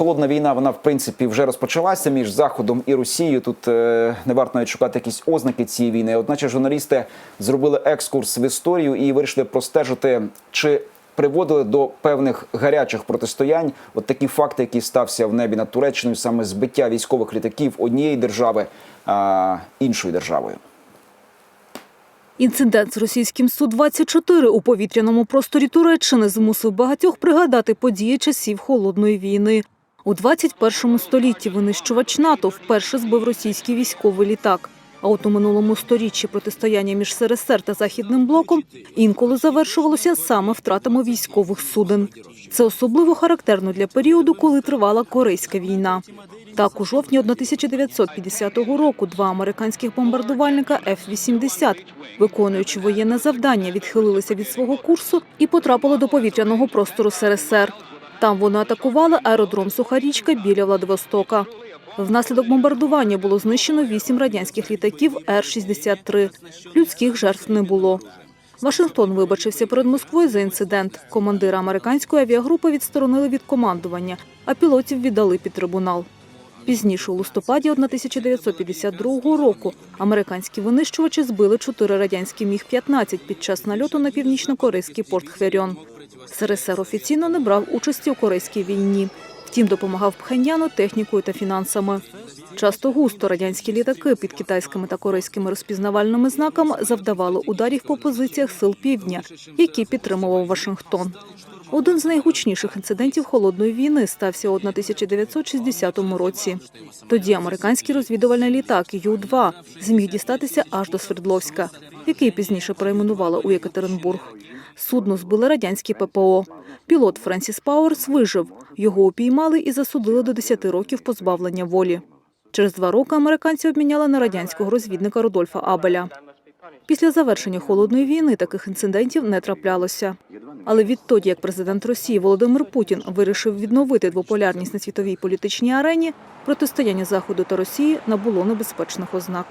холодна війна, вона в принципі вже розпочалася між Заходом і Росією. Тут е, не варто навіть шукати якісь ознаки цієї війни. Одначе журналісти зробили екскурс в історію і вирішили простежити, чи приводили до певних гарячих протистоянь. От такі факти, які стався в небі над Туреччиною, саме збиття військових літаків однієї держави а, іншою державою. Інцидент з російським Су-24 у повітряному просторі Туреччини змусив багатьох пригадати події часів Холодної війни. У 21 столітті винищувач НАТО вперше збив російський військовий літак. А от у минулому сторіччі протистояння між СРСР та Західним блоком інколи завершувалося саме втратами військових суден. Це особливо характерно для періоду, коли тривала Корейська війна. Так, у жовтні 1950 року два американських бомбардувальника F-80, виконуючи воєнне завдання, відхилилися від свого курсу і потрапили до повітряного простору СРСР. Там вони атакували аеродром Сухарічка біля Владивостока. Внаслідок бомбардування було знищено вісім радянських літаків Р-63. Людських жертв не було. Вашингтон вибачився перед Москвою за інцидент. Командира американської авіагрупи відсторонили від командування, а пілотів віддали під трибунал. Пізніше, у листопаді 1952 року, американські винищувачі збили чотири радянські міг-15 під час нальоту на північно-корейський порт Хверьон. СРСР офіційно не брав участі у Корейській війні. Втім, допомагав Пхеньяну технікою та фінансами. Часто густо радянські літаки під китайськими та корейськими розпізнавальними знаками завдавали ударів по позиціях сил півдня, які підтримував Вашингтон. Один з найгучніших інцидентів холодної війни стався у 1960 році. Тоді американський розвідувальний літак Ю-2 зміг дістатися аж до Свердловська, який пізніше перейменували у Єкатеринбург. Судно збили радянські ППО. Пілот Френсіс Пауерс вижив. Його упіймали і засудили до 10 років позбавлення волі. Через два роки американці обміняли на радянського розвідника Рудольфа Абеля. Після завершення холодної війни таких інцидентів не траплялося. Але відтоді, як президент Росії Володимир Путін вирішив відновити двополярність на світовій політичній арені, протистояння Заходу та Росії набуло небезпечних ознак.